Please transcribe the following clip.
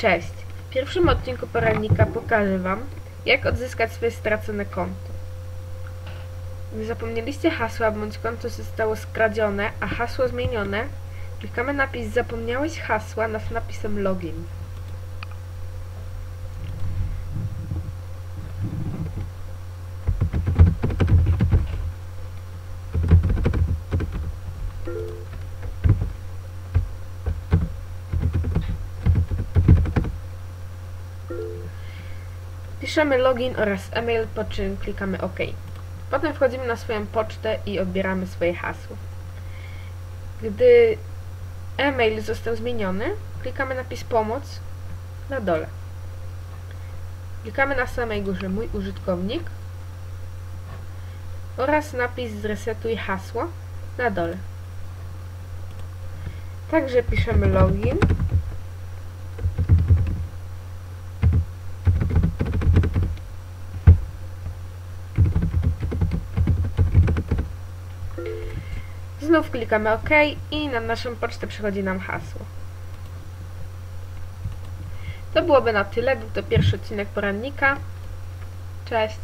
Cześć! W pierwszym odcinku porannika pokażę Wam, jak odzyskać swoje stracone konto. Gdy zapomnieliście hasła, bądź konto zostało skradzione, a hasło zmienione, klikamy napis Zapomniałeś hasła nad napisem Login. Piszemy login oraz e-mail, po czym klikamy OK. Potem wchodzimy na swoją pocztę i odbieramy swoje hasło. Gdy e-mail został zmieniony, klikamy napis pomoc na dole. Klikamy na samej górze mój użytkownik oraz napis zresetuj hasło na dole. Także piszemy login Znów klikamy OK i na naszą pocztę przychodzi nam hasło. To byłoby na tyle. Był to pierwszy odcinek porannika. Cześć.